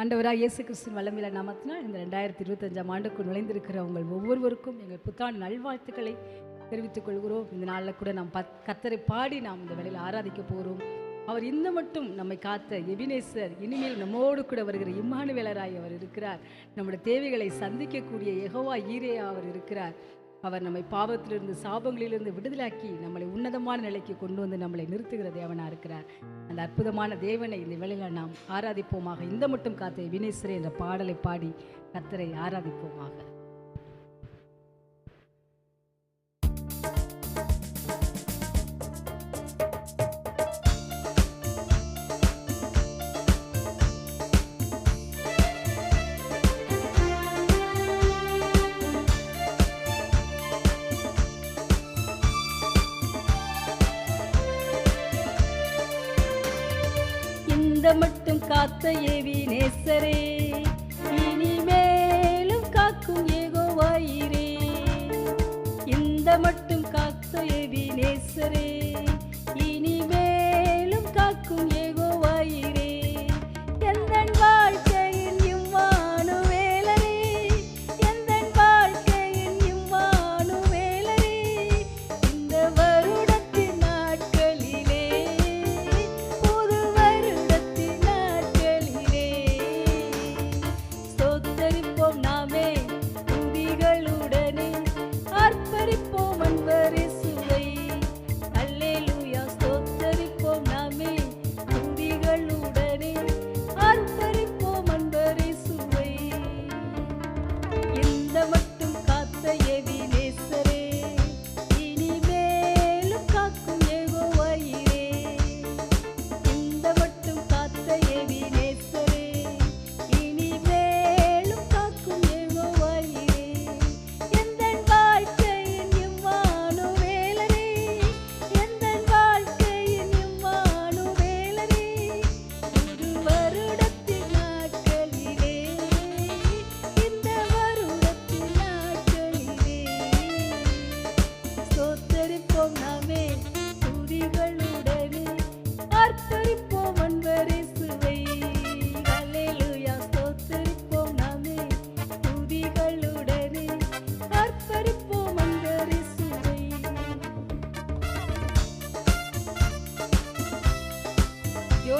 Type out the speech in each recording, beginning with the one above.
ஆண்டவராக இயேசு கிறிஸ்தின் வல்லமையில நாமத்தினால் இந்த ரெண்டாயிரத்தி இருபத்தஞ்சாம் ஆண்டுக்கு நுழைந்திருக்கிற உங்கள் ஒவ்வொருவருக்கும் எங்கள் புத்தாண்டு நல்வாழ்த்துக்களை தெரிவித்துக் கொள்கிறோம். இந்த நாளில் கூட நாம் பத் கத்தரை பாடி நாம் இந்த வேலையில் ஆராதிக்க போகிறோம் அவர் இந்த மட்டும் நம்மை காத்த எபினேசர் இனிமேல் நம்மோடு கூட வருகிற இம்மானுவேலராய் அவர் இருக்கிறார். நம்முடைய தேவைகளை சந்திக்கக்கூடிய எகோவா ஈரேயா அவர் இருக்கிறார். அவர் நம்மை பாவத்திலிருந்து சாபங்களிலிருந்து விடுதலாக்கி நம்மளை உன்னதமான நிலைக்கு கொண்டு வந்து நம்மளை நிறுத்துகிற தேவனாக இருக்கிறார். அந்த அற்புதமான தேவனை இந்த வேளையில் நாம் ஆராதிப்போமாக. இந்த மட்டும் காத்த வினேஸ்வரே என்ற பாடலை பாடி கத்தரை ஆராதிப்போமாக. இந்த மட்டும் காத்த ஏவி நேசரே இனிமேலும் காக்கும் ஏகோவாயிரே. இந்த மட்டும் காத்த ஏவி நேசரே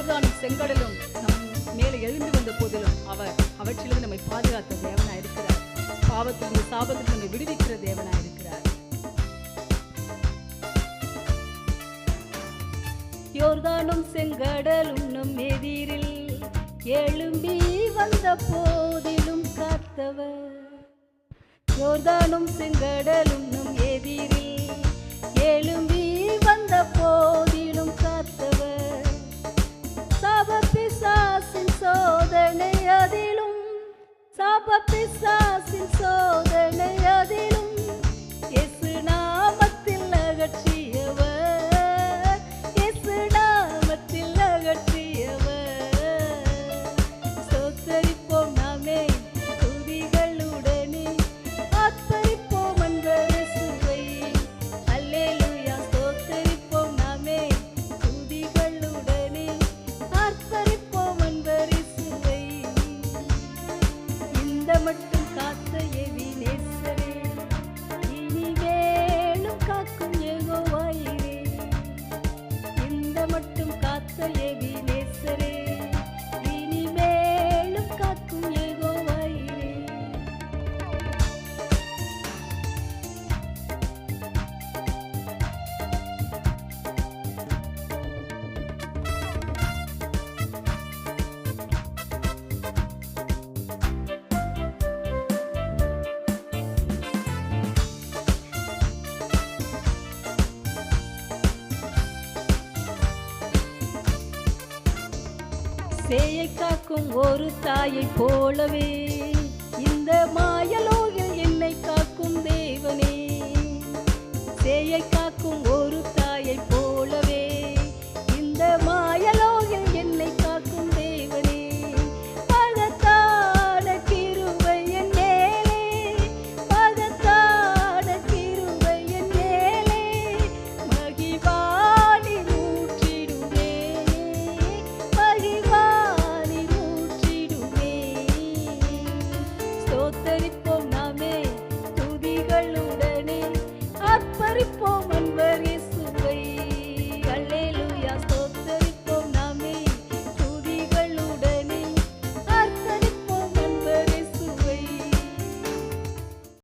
யோர்தான் செங்கடலும் நம் மேலே எழுந்து வந்த போதிலும் அவர் அவற்றிலிருந்து நம்மை பாதுகாத்த தேவனாய் இருக்கிறார். பாவத்திலிருந்து சாபத்திலிருந்து நம்மை விடுவிக்கிற தேவனாய் இருக்கிறார். யோர்தானும் செங்கடலும் நம் எதிரில் எழும்பி வந்த போதிலும் காத்தவர் யோர்தானும் செங்கடலும் நம் சேயை காக்கும் ஒரு தாயை போலவே இந்த மாயலோ